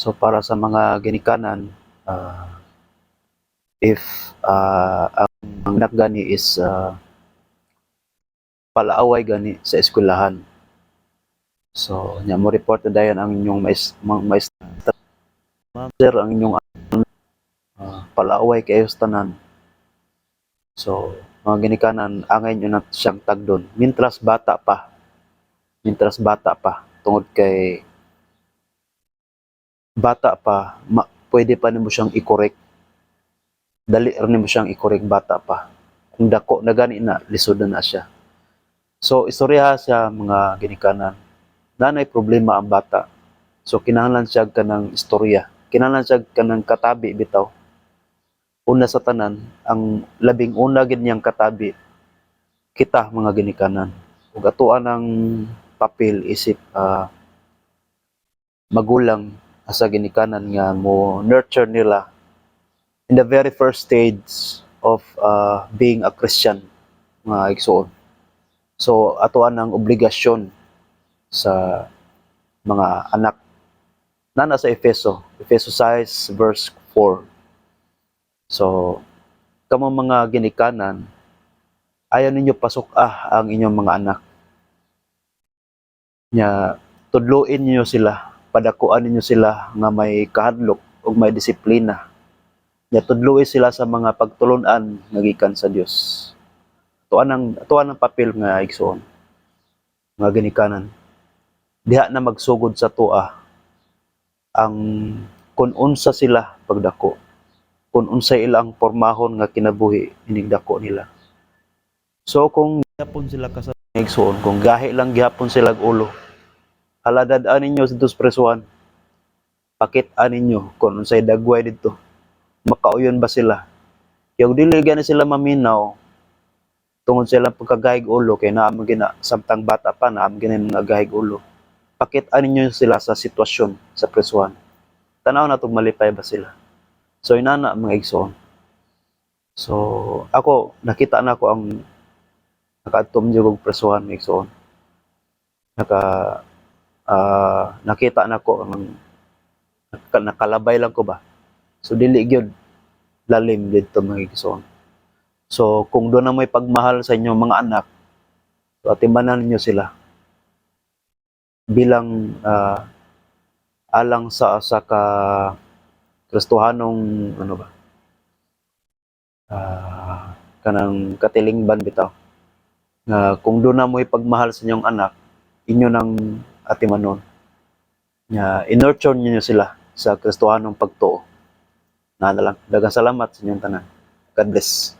So para sa mga ginikanan, ah, if ah, ang ang anak gani is ah, palaaway gani sa eskwelahan. So, nya mo report na dayon ang inyong mais, ma- mais sir, ang inyong ah, palaaway kayo sa tanan. So, mga ginikanan, angay nyo na siyang tagdon. Mintras bata pa. Mintras bata pa. Tungod kay bata pa, ma, pwede pa nimo siyang i-correct. Dali rin mo siyang i-correct bata pa. Kung dako na gani na, lisod na na siya. So, istorya sa mga ginikanan. Nanay problema ang bata. So, kinahanglan siya ka ng istorya. Kinahanglan siya ka ng katabi bitaw. Una sa tanan, ang labing una gid niyang katabi, kita mga ginikanan. Ug atuan ang papel isip ah, magulang sa ginikanan nga mo nurture nila in the very first stage of uh, being a Christian mga igsoon. So atuan ang obligasyon sa mga anak nana sa Efeso, Efeso 6 verse 4. So kamo mga ginikanan ayaw ninyo pasok ah ang inyong mga anak. Nya tudluin ninyo sila, padakuan ninyo sila nga may kahadlok ug may disiplina tudluin sila sa mga pagtulunan nga sa Dios. Tuan ang tuan ang papel nga igsoon. Nga ginikanan. Diha na magsugod sa tua ang kun unsa sila pagdako. Kun unsa ilang pormahon nga kinabuhi inig dako nila. So kung gihapon sila ka sa igsoon, kung gahi lang gihapon sila ulo, haladad-an ninyo sa presuhan. Pakit-an ninyo kung unsay dagway dito. Makauyon ba sila? Yung dili gani sila maminaw tungod sa ilang pagkagahig ulo kay naam gina samtang bata pa naam gina mga gahig ulo. Pakit-an ninyo sila sa sitwasyon sa presuhan tanaw na tong malipay ba sila? So inana mga igsoon. So ako nakita na ko ang nakaadtom jud og presuhan mga igsoon. Naka ah, nakita na ko ang naka- nakalabay lang ko ba So dili gyud lalim dito mga igsoon. So kung doon na may pagmahal sa inyong mga anak, so atimanan niyo sila bilang ah, alang sa sa ka Kristohanong ano ba? Ah, kanang katilingban bitaw. Nga kung doon na mo ipagmahal sa inyong anak, inyo nang atimanon. Nga inurture niyo sila sa Kristohanong pagtuo na lang. Dagang salamat sa inyong tanan. God bless.